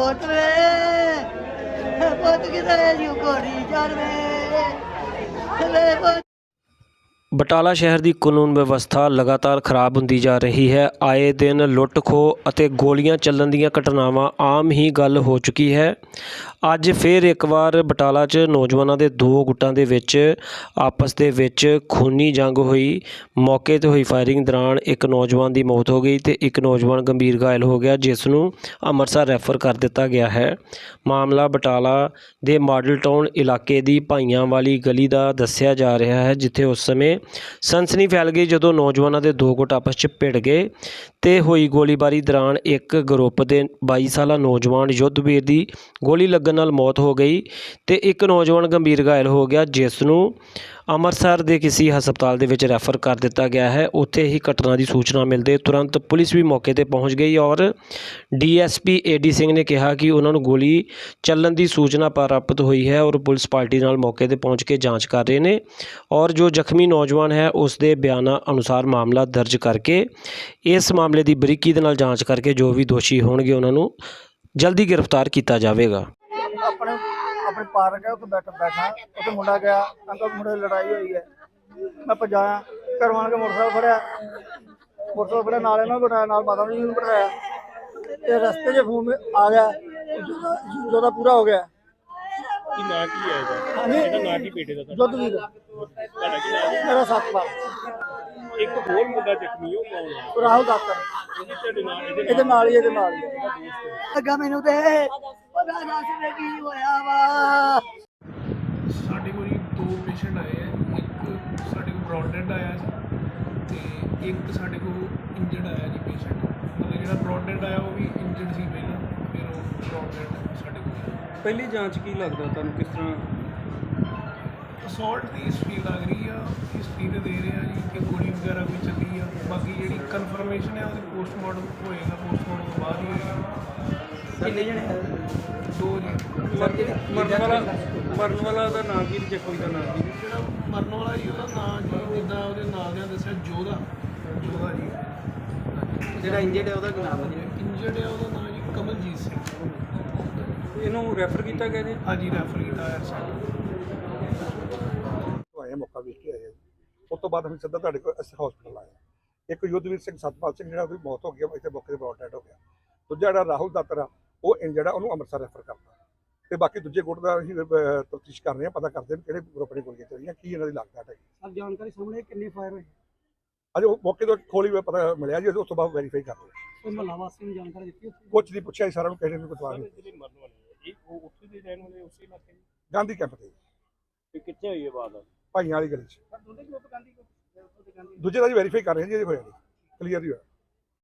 ਪੁੱਤ ਵੇ। ਪੁੱਤ ਕਿਧਰੇ ਜੀ ਕੋੜੀ ਚੱਲ ਵੇ। ਬਟਾਲਾ ਸ਼ਹਿਰ ਦੀ ਕਾਨੂੰਨ ਵਿਵਸਥਾ ਲਗਾਤਾਰ ਖਰਾਬ ਹੁੰਦੀ ਜਾ ਰਹੀ ਹੈ। ਆਏ ਦਿਨ ਲੁੱਟ ਖੋਹ ਅਤੇ ਗੋਲੀਆਂ ਚੱਲਣ ਦੀਆਂ ਘਟਨਾਵਾਂ ਆਮ ਹੀ ਗੱਲ ਹੋ ਚੁੱਕੀ ਹੈ। ਅੱਜ ਫਿਰ ਇੱਕ ਵਾਰ ਬਟਾਲਾ 'ਚ ਨੌਜਵਾਨਾਂ ਦੇ ਦੋ ਗੁੱਟਾਂ ਦੇ ਵਿੱਚ ਆਪਸ ਦੇ ਵਿੱਚ ਖੂਨੀ ਜੰਗ ਹੋਈ। ਮੌਕੇ ਤੇ ਹੋਈ ਫਾਇਰਿੰਗ ਦੌਰਾਨ ਇੱਕ ਨੌਜਵਾਨ ਦੀ ਮੌਤ ਹੋ ਗਈ ਤੇ ਇੱਕ ਨੌਜਵਾਨ ਗੰਭੀਰ ਘਾਇਲ ਹੋ ਗਿਆ, ਜਿਸ ਨੂੰ ਅੰਮ੍ਰਿਤਸਰ ਰੈਫਰ ਕਰ ਦਿੱਤਾ ਗਿਆ ਹੈ। ਮਾਮਲਾ ਬਟਾਲਾ ਦੇ ਮਾਡਲ ਟਾਊਨ ਇਲਾਕੇ ਦੀ ਭਾਈਆਂ ਵਾਲੀ ਗਲੀ ਦਾ ਦੱਸਿਆ ਜਾ ਰਿਹਾ ਹੈ, ਜਿੱਥੇ ਉਸ ਸਮੇਂ ਸਨਸਨੀ ਫੈਲ ਗਈ ਜਦੋਂ ਨੌਜਵਾਨਾਂ ਦੇ ਦੋ ਗੁੱਟ ਆਪਸ 'ਚ ਭਿੜ ਗਏ ਤੇ ਹੋਈ ਗੋਲੀਬਾਰੀ ਦੌਰਾਨ ਇੱਕ ਗਰੁੱਪ ਦੇ 22 ਸਾਲਾ ਨੌਜਵਾਨ ਯੁੱਧਵੀਰ ਦੀ ਗੋਲੀ ਲੱਗਣ ਨਾਲ ਮੌਤ ਹੋ ਗਈ ਤੇ ਇੱਕ ਨੌਜਵਾਨ ਗੰਭੀਰ ਘਾਇਲ ਹੋ ਗਿਆ, ਜਿਸ ਨੂੰ ਅੰਮ੍ਰਿਤਸਰ ਦੇ ਕਿਸੇ ਹਸਪਤਾਲ ਦੇ ਵਿੱਚ ਰੈਫਰ ਕਰ ਦਿੱਤਾ ਗਿਆ ਹੈ। ਉੱਥੇ ਹੀ ਘਟਨਾ ਦੀ ਸੂਚਨਾ ਮਿਲਦੇ ਤੁਰੰਤ ਪੁਲਿਸ ਵੀ ਮੌਕੇ ਤੇ ਪਹੁੰਚ ਗਈ ਔਰ ਡੀਐਸਪੀ ਏਡੀ ਸਿੰਘ ਨੇ ਕਿਹਾ ਕਿ ਉਹਨਾਂ ਨੂੰ ਗੋਲੀ ਚੱਲਣ ਦੀ ਸੂਚਨਾ ਪ੍ਰਾਪਤ ਹੋਈ ਹੈ ਔਰ ਪੁਲਿਸ ਪਾਰਟੀ ਨਾਲ ਮੌਕੇ ਤੇ ਪਹੁੰਚ ਕੇ ਜਾਂਚ ਕਰ ਰਹੇ ਨੇ ਔਰ ਜੋ ਜ਼ਖਮੀ ਨੌਜਵਾਨ ਹੈ, ਉਸ ਦੇ ਬਿਆਨਾਂ ਅਨੁਸਾਰ ਮਾਮਲਾ ਦਰਜ ਕਰਕੇ ਇਸ ਮਾਮਲੇ ਦੀ ਬਰੀਕੀ ਦੇ ਨਾਲ ਜਾਂਚ ਕਰਕੇ ਜੋ ਵੀ ਦੋਸ਼ੀ ਹੋਣਗੇ ਉਹਨਾਂ ਨੂੰ ਜਲਦੀ ਗ੍ਰਿਫਤਾਰ ਕੀਤਾ ਜਾਵੇਗਾ। ਆਪਣੇ ਆਪਣੇ ਪਾਰਕ ਹੈ, ਉੱਥੇ ਬੈਠਾ ਬੈਠਾ, ਉੱਥੇ ਮੁੰਡਾ ਗਿਆ ਅੰਕਲ ਮੁੰਡੇ ਦੀ ਲੜਾਈ ਹੋਈ ਹੈ। ਮੈਂ ਭਜਾਇਆ ਘਰੋਂ ਆਣ ਕੇ ਮੋਟਰਸਾਈਕਲ ਫੜਿਆ। ਮੋਟਰਸਾਈਕਲ ਫੜਿਆ, ਨਾਲ ਇਹਨਾਂ ਨੂੰ ਬਿਠਾਇਆ, ਨਾਲ ਮਾਤਾ ਨੂੰ ਵੀ ਬਿਠਾਇਆ। ਤੇ ਰਸਤੇ 'ਚ ਫੋਨ ਆ ਗਿਆ ਜਿਹਦਾ ਪੂਰਾ ਹੋ ਗਿਆ। ਕੀ ਨਾਂ ਕੀ ਹੈ ਇਹਦਾ? ਹਾਂਜੀ। ਇਹਦਾ ਨਾਂ ਕੀ ਬੇਟੇ ਦਾ ਜੁੱਧ ਵੀਰ ਤੁਹਾਡਾ ਕੀ ਨਾਂ ਹੈ? ਮੇਰਾ ਸੱਤ ਇੱਕ ਹੋਰ ਮੁੰਡਾ ਜ਼ਖਮੀ ਉਹ ਕੌਣ ਹੈ? ਰਾਹੁਲ ਦਾਤਰ। ਉਹਦੀ ਤੁਹਾਡੇ ਨਾਲ ਇਹਦੇ ਇਹਦੇ ਨਾਲ ਹੀ ਇਹਦੇ ਨਾਲ ਹੀ। ਲੱਗਾ ਮੈਨੂੰ ਤੇ ਪਤਾ ਦੱਸ ਵੇ ਕੀ ਹੋਇਆ ਵਾ। ਸਾਡੇ ਕੋਲ ਜੀ ਦੋ ਪੇਸ਼ੈਂਟ ਆਏ ਆ। ਇੱਕ ਸਾਡੇ ਕੋਲ ਬ੍ਰੌਡਡ ਆਇਆ ਜੀ ਤੇ ਇੱਕ ਸਾਡੇ ਕੋਲ ਇੰਜਰਡ ਆਇਆ ਜੀ ਪੇਸ਼ੈਂਟ ਮਤਲਬ ਜਿਹੜਾ ਬ੍ਰੌਡਡ ਆਇਆ ਉਹ ਵੀ ਇੰਜਰਡ ਸੀ ਪਹਿਲਾਂ। ਸਾਡੇ ਕੋਲ। ਪਹਿਲੀ ਜਾਂਚ ਕੀ ਲੱਗਦਾ ਤੁਹਾਨੂੰ ਕਿਸ ਤਰ੍ਹਾਂ? ਅਸੌਲਟ ਦੀ ਹਿਸਟਰੀ ਲੱਗ ਰਹੀ ਆ ਹਿਸਟਰੀ ਤੇ ਦੇ ਰਹੇ ਆ ਜੀ ਕਿ ਗੋਲੀ ਵਗੈਰਾ ਕੋਈ ਚੱਲੀ ਆ। ਬਾਕੀ ਜਿਹੜੀ ਕਨਫਰਮੇਸ਼ਨ ਹੈ ਉਹਦੀ ਪੋਸਟਮਾਰਟਮ ਹੋਏਗਾ ਪੋਸਟਮਾਰਟਮ ਤੋਂ ਬਾਅਦ ਹੀ ਹੋਏਗਾ। ਕਿੰਨੇ ਜਣੇ ਦੋ ਜੀ। ਮਰਨ ਵਾਲਾ ਮਰਨ ਵਾਲਾ ਦਾ ਨਾਮ ਕੀ ਤੇ ਜ਼ਖਮੀ ਦਾ ਨਾਮ ਕੀ? ਜਿਹੜਾ ਮਰਨ ਵਾਲਾ ਜੀ ਉਹਦਾ ਨਾਂ ਜੀ ਜਿੱਦਾਂ ਉਹਦੇ ਨਾਂ ਦੇ ਦੱਸਿਆ ਜੋਧਾ। ਜੋਧਾ ਜੀ। ਜਿਹੜਾ ਇੰਜਰਡ ਹੈ ਉਹਦਾ ਕੀ ਨਾਮ ਹੈ ਇੰਜਰਡ ਹੈ ਉਹਦਾ ਨਾਂ ਜੀ ਕਮਲਜੀਤ ਸਿੰਘ ਇਹਨੂੰ ਰੈਫਰ ਕੀਤਾ ਗਿਆ ਜੀ? ਹਾਂਜੀ ਰੈਫਰ ਕੀਤਾ ਹੈ ਸਾਨੂੰ ਤੋਂ ਆਏ ਹਾਂ, ਮੌਕਾ ਵੇਖ ਕੇ ਆਏ ਹਾਂ। ਉਸ ਤੋਂ ਬਾਅਦ ਅਸੀਂ ਸਿੱਧਾ ਤੁਹਾਡੇ ਕੋਲ ਅਸੀਂ ਹਸਪੀਟਲ ਆਏ ਹਾਂ। ਇੱਕ ਯੁੱਧਵੀਰ ਸਿੰਘ ਸਤਪਾਲ ਸਿੰਘ ਜਿਹੜਾ ਉਹਦੀ ਮੌਤ ਹੋ ਗਈ ਆ, ਇੱਥੇ ਮੌਕੇ ਤੇ ਬ੍ਰੌਡ ਡੈਡ ਹੋ ਗਿਆ। ਦੂਜਾ ਜਿਹੜਾ ਰਾਹੁਲ ਦਾਤਰ ਆ ਉਹ ਇੰਜਰਡ ਆ ਉਹਨੂੰ ਅੰਮ੍ਰਿਤਸਰ ਰੈਫਰ ਕਰਤਾ। ਤੇ ਬਾਕੀ ਦੂਜੇ ਗੁੱਟ ਦਾ ਅਸੀਂ ਤਫਤੀਸ਼ ਕਰ ਰਹੇ ਹਾਂ ਪਤਾ ਕਰਦੇ ਹਾਂ ਵੀ ਕਿਹੜੇ ਗਰੁੱਪ ਨੇ ਗੋਲੀਆਂ ਚੱਲੀਆਂ ਕੀ ਇਹਨਾਂ ਦੀ ਲਾਗਤ ਹੈ ਸਰ ਜਾਣਕਾਰੀ ਸਾਹਮਣੇ ਕਿੰਨੇ ਫਾਇਰ ਹੋਏ? ਅਜੇ ਉਹ ਮੌਕੇ ਤੋਂ ਖੋਲੀ ਹੋਈ ਪਤਾ ਮਿਲਿਆ ਜੀ ਉਸ ਤੋਂ ਬਾਅਦ ਵੈਰੀਫਾਈ ਕਰ ਰਹੇ ਹਾਂ ਕੋਈ ਮਹੱਲਾ ਵਾਸੀ ਨੂੰ ਜਾਣਕਾਰੀ ਦਿੱਤੀ ਕੁਛ ਨਹੀਂ ਪੁੱਛਿਆ ਜੀ ਸਾਰਿਆਂ ਨੂੰ ਕਿਸੇ ਨੇ ਕੋਈ ਸਵਾਲ ਨਹੀਂ ਜਿਹੜੇ ਮਰਨ ਵਾਲੇ ਆ, ਇਹ ਉਹ ਉੱਥੇ ਦੇ ਰਹਿਣ ਵਾਲੇ ਉਸੇ ਇਲਾਕੇ ਦੇ? ਗਾਂਧੀ ਕੈਂਪ ਤੇ। ਤੇ ਕਿੱਥੇ ਹੋਈ ਇਹ ਬਾਤ? ਭਾਈਆਂ ਵਾਲੀ ਗਲੀ 'ਚ। ਦੋਨੇ ਗਰੁੱਪ ਗਾਂਧੀ ਦੂਜੇ ਦਾ ਜੀ ਵੈਰੀਫਾਈ ਕਰ ਰਹੇ ਜੀ ਇਹਦੇ ਹੋਇਆ ਨਹੀਂ ਕਲੀਅਰ ਹੀ ਹੋਇਆ।